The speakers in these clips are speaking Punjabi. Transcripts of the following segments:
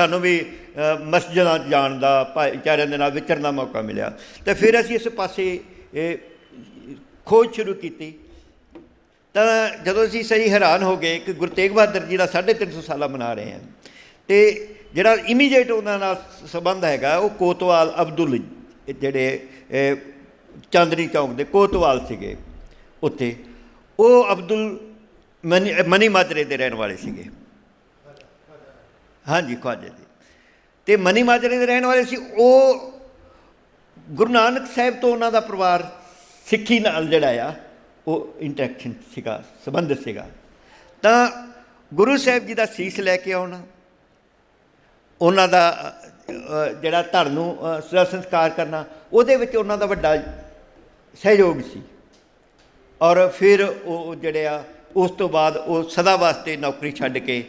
ਸਾਨੂੰ ਵੀ ਮਸਜਿਦਾਂ ਜਾਣ ਦਾ, ਭਾਈਚਾਰਿਆਂ ਦੇ ਨਾਲ ਵਿਚਰਨ ਦਾ ਮੌਕਾ ਮਿਲਿਆ। ਤੇ ਫਿਰ ਅਸੀਂ ਇਸ ਪਾਸੇ, ਇਹ, ਖੋਜ ਸ਼ੁਰੂ ਕੀਤੀ। ਤਾਂ ਜਦੋਂ ਅਸੀਂ ਸਹੀ ਹੈਰਾਨ ਹੋ ਗਏ, ਕਿ ਗੁਰੂ ਤੇਗ ਬਹਾਦਰ ਜੀ ਦਾ 350 ਸਾਲਾ ਮਨਾ ਰਹੇ ਹਾਂ ਤੇ ਜਿਹੜਾ ਇਮੀਡੀਏਟ ਉਹਨਾਂ ਨਾਲ ਸੰਬੰਧ ਹੈਗਾ, ਉਹ ਕੋਤਵਾਲ ਅਬਦੁਲ ਜਿਹੜੇ ਚਾਂਦਨੀ ਚੌਂਕ ਦੇ ਕੋਤਵਾਲ ਸੀਗੇ ਉੱਥੇ। ਉਹ ਅਬਦੁਲ ਮਨੀ ਮਨੀ ਮਾਜਰੇ ਦੇ ਰਹਿਣ ਵਾਲੇ ਸੀਗੇ। ਹਾਂਜੀ, ਖਵਾਜੇ ਦੇ ਤੇ ਮਨੀ ਮਾਜਰੇ ਦੇ ਰਹਿਣ ਵਾਲੇ ਸੀ, ਉਹ ਗੁਰੂ ਨਾਨਕ ਸਾਹਿਬ ਤੋਂ ਉਹਨਾਂ ਦਾ ਪਰਿਵਾਰ ਸਿੱਖੀ ਨਾਲ ਜਿਹੜਾ ਆ, ਉਹ ਇੰਟਰੈਕਸ਼ਨ ਸੀਗਾ ਸੰਬੰਧ ਸੀਗਾ। ਤਾਂ ਗੁਰੂ ਸਾਹਿਬ ਜੀ ਦਾ ਸੀਸ ਲੈ ਕੇ ਆਉਣਾ, ਉਹਨਾਂ ਦਾ ਜਿਹੜਾ ਧੜ ਨੂੰ ਸੰਸਕਾਰ ਕਰਨਾ, ਉਹਦੇ ਵਿੱਚ ਉਹਨਾਂ ਦਾ ਵੱਡਾ ਸਹਿਯੋਗ ਸੀ। ਔਰ ਫਿਰ ਉਹ ਜਿਹੜੇ ਆ, ਉਸ ਤੋਂ ਬਾਅਦ ਉਹ ਸਦਾ ਵਾਸਤੇ ਨੌਕਰੀ ਛੱਡ ਕੇ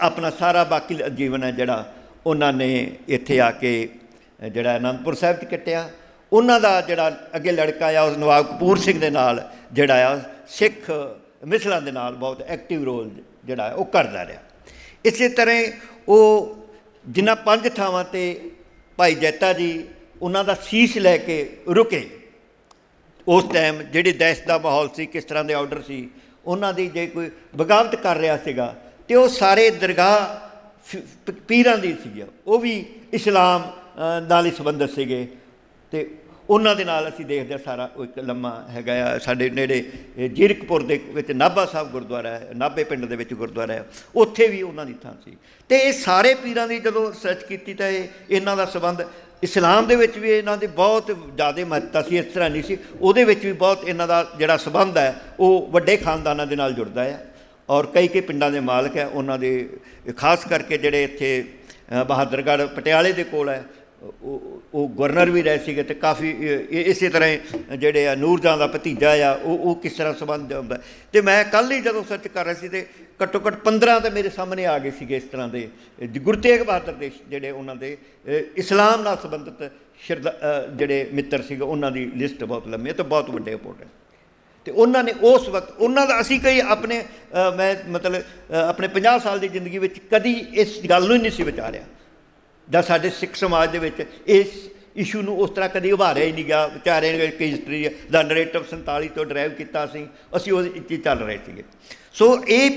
ਆਪਣਾ ਸਾਰਾ ਬਾਕੀ ਜੀਵਨ ਹੈ ਜਿਹੜਾ ਉਹਨਾਂ ਨੇ ਇੱਥੇ ਆ ਕੇ ਜਿਹੜਾ ਅਨੰਦਪੁਰ ਸਾਹਿਬ 'ਚ ਕੱਟਿਆ। ਉਹਨਾਂ ਦਾ ਜਿਹੜਾ ਅੱਗੇ ਲੜਕਾ ਆ, ਉਸ ਨਵਾਬ ਕਪੂਰ ਸਿੰਘ ਦੇ ਨਾਲ ਜਿਹੜਾ ਆ, ਸਿੱਖ ਮਿਸਲਾਂ ਦੇ ਨਾਲ ਬਹੁਤ ਐਕਟਿਵ ਰੋਲ ਜਿਹੜਾ ਉਹ ਕਰਦਾ ਰਿਹਾ। ਇਸੇ ਤਰ੍ਹਾਂ ਉਹ ਜਿਨ੍ਹਾਂ ਪੰਜ ਥਾਵਾਂ ਤੇ ਭਾਈ ਜੈਤਾ ਜੀ, ਉਹਨਾਂ ਦਾ ਸੀਸ ਲੈ ਕੇ ਰੁਕੇ। ਉਸ ਟਾਈਮ ਜਿਹੜੇ ਦਹਿਸ਼ਤ ਦਾ ਮਾਹੌਲ ਸੀ, ਕਿਸ ਤਰ੍ਹਾਂ ਦੇ ਆਰਡਰ ਸੀ, ਉਹਨਾਂ ਦੀ ਜੇ ਕੋਈ ਬਗਾਵਤ ਕਰ ਰਿਹਾ ਸੀਗਾ ਤੇ ਉਹ ਸਾਰੇ ਦਰਗਾਹ ਫ- ਪੀਰਾਂ ਦੀ ਸੀ ਉਹ ਵੀ ਇਸਲਾਮ ਨਾਲ ਹੀ ਸੰਬੰਧਿਤ ਸੀਗੇ। ਤੇ ਉਹਨਾਂ ਦੇ ਨਾਲ ਅਸੀਂ ਦੇਖਦੇ ਹਾਂ ਸਾਰਾ ਉਹ ਇੱਕ ਲੰਮਾ ਹੈਗਾ ਆ। ਸਾਡੇ ਨੇੜੇ ਜੀਰਕਪੁਰ ਦੇ ਵਿੱਚ ਨਾਭਾ ਸਾਹਿਬ ਗੁਰਦੁਆਰਾ ਹੈ, ਨਾਭੇ ਪਿੰਡ ਦੇ ਵਿੱਚ ਗੁਰਦੁਆਰਾ ਹੈ। ਉੱਥੇ ਵੀ ਉਹਨਾਂ ਦੀ ਥਾਂ ਸੀ। ਤੇ ਇਹ ਸਾਰੇ ਪੀਰਾਂ ਦੀ ਜਦੋਂ ਸਰਚ ਕੀਤੀ ਤਾਂ ਇਹ, ਇਹਨਾਂ ਦਾ ਸੰਬੰਧ ਇਸਲਾਮ ਦੇ ਵਿੱਚ ਵੀ ਇਹਨਾਂ ਦੀ ਬਹੁਤ ਜ਼ਿਆਦਾ ਮਹੱਤਤਾ ਸੀ, ਇਸ ਤਰ੍ਹਾਂ ਨਹੀਂ ਸੀ। ਉਹਦੇ ਵਿੱਚ ਵੀ ਬਹੁਤ ਇਹਨਾਂ ਦਾ ਜਿਹੜਾ ਸੰਬੰਧ ਹੈ, ਉਹ ਵੱਡੇ ਖਾਨਦਾਨਾਂ ਦੇ ਨਾਲ ਜੁੜਦਾ ਹੈ ਔਰ ਕਈ ਕਈ ਪਿੰਡਾਂ ਦੇ ਮਾਲਕ ਹੈ, ਉਹਨਾਂ ਦੇ, ਖਾਸ ਕਰਕੇ ਜਿਹੜੇ ਇੱਥੇ ਬਹਾਦਰਗੜ੍ਹ ਪਟਿਆਲੇ ਦੇ ਕੋਲ ਹੈ, ਉਹ ਗਵਰਨਰ ਵੀ ਰਹੇ ਸੀਗੇ ਤੇ ਕਾਫੀ ਇਸੇ ਤਰ੍ਹਾਂ ਹੀ ਜਿਹੜੇ ਆ ਨੂਰਜਾਂ ਦਾ ਭਤੀਜਾ ਆ, ਉਹ ਉਹ ਕਿਸ ਤਰ੍ਹਾਂ ਸੰਬੰਧ ਹੁੰਦਾ ਤੇ ਮੈਂ ਕੱਲ ਹੀ ਜਦੋਂ ਸਰਚ ਕਰ ਰਿਹਾ ਸੀ ਤੇ ਘੱਟੋ ਘੱਟ 15 ਤਾਂ ਮੇਰੇ ਸਾਹਮਣੇ ਆ ਗਏ ਸੀਗੇ ਇਸ ਤਰ੍ਹਾਂ ਦੇ ਗੁਰੂ ਤੇਗ ਬਹਾਦਰ ਦੇ ਜਿਹੜੇ ਉਹਨਾਂ ਦੇ ਇਸਲਾਮ ਨਾਲ ਸੰਬੰਧਿਤ ਸ਼ਰਦਾ ਜਿਹੜੇ ਮਿੱਤਰ ਸੀਗੇ, ਉਹਨਾਂ ਦੀ ਲਿਸਟ ਬਹੁਤ ਲੰਮੀ ਹੈ ਤੇ ਬਹੁਤ ਵੱਡੇ ਇੰਪੋਰਟੈਂਟ ਤੇ ਉਹਨਾਂ ਨੇ ਉਸ ਵਕਤ, ਉਹਨਾਂ ਦਾ ਅਸੀਂ ਕਈ ਆਪਣੇ ਮੈਂ ਮਤਲਬ ਆਪਣੇ 50 ਸਾਲ ਦੀ ਜ਼ਿੰਦਗੀ ਵਿੱਚ ਕਦੀ ਇਸ ਗੱਲ ਨੂੰ ਹੀ ਨਹੀਂ ਸੀ ਵਿਚਾਰਿਆ। ਜਾਂ ਸਾਡੇ ਸਿੱਖ ਸਮਾਜ ਦੇ ਵਿੱਚ ਇਸ ਇਸ਼ੂ ਨੂੰ ਉਸ ਤਰ੍ਹਾਂ ਕਦੀ ਉਭਾਰਿਆ ਹੀ ਨਹੀਂ ਗਿਆ। ਵਿਚਾਰਿਆਂ ਨੇ ਕਿ ਹਿਸਟਰੀ ਦਾ ਨਰੇਟਿਵ 47 ਤੋਂ ਡਰਾਈਵ ਕੀਤਾ ਸੀ ਅਸੀਂ ਉਹਦੇ ਵਿੱਚ ਚੱਲ ਰਹੇ ਸੀਗੇ। ਸੋ ਇਹ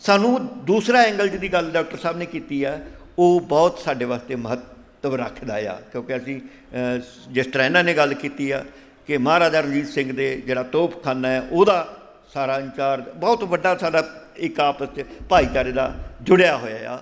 ਸਾਨੂੰ ਦੂਸਰਾ ਐਂਗਲ ਜਿਹਦੀ ਗੱਲ ਡਾਕਟਰ ਸਾਹਿਬ ਨੇ ਕੀਤੀ ਆ, ਉਹ ਬਹੁਤ ਸਾਡੇ ਵਾਸਤੇ ਮਹੱਤਵ ਰੱਖਦਾ ਆ। ਕਿਉਂਕਿ ਅਸੀਂ ਜਿਸ ਤਰ੍ਹਾਂ ਇਹਨਾਂ ਨੇ ਗੱਲ ਕੀਤੀ ਆ ਕਿ ਮਹਾਰਾਜਾ ਰਣਜੀਤ ਸਿੰਘ ਦੇ ਜਿਹੜਾ ਤੋਪਖਾਨਾ ਹੈ, ਉਹਦਾ ਸਾਰਾ ਇੰਚਾਰਜ, ਬਹੁਤ ਵੱਡਾ ਸਾਡਾ ਇੱਕ ਆਪਸ 'ਚ ਭਾਈਚਾਰੇ ਦਾ ਜੁੜਿਆ ਹੋਇਆ ਆ।